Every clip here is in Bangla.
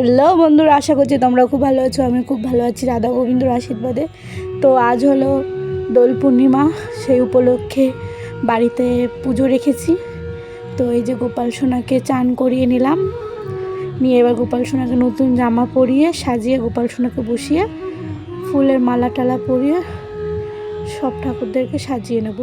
হ্যালো বন্ধুরা, আশা করছি তোমরা খুব ভালো আছো, আমি খুব ভালো আছি, রাধা গোবিন্দর আশীর্বাদে। তো আজ হলো দোল পূর্ণিমা, সেই উপলক্ষে বাড়িতে পুজো রেখেছি। তো এই যে গোপাল সোনাকে চান করিয়ে নিলাম, নিয়ে এবার গোপাল সোনাকে নতুন জামা পরিয়ে সাজিয়ে গোপাল সোনাকে বসিয়ে ফুলের মালা টালা পরিয়ে সব ঠাকুরদেরকে সাজিয়ে নেব।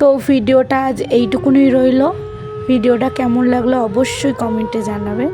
তো ভিডিওটা আজ এইটুকুনই রইল। ভিডিওটা কেমন লাগল অবশ্যই কমেন্টে জানাবে।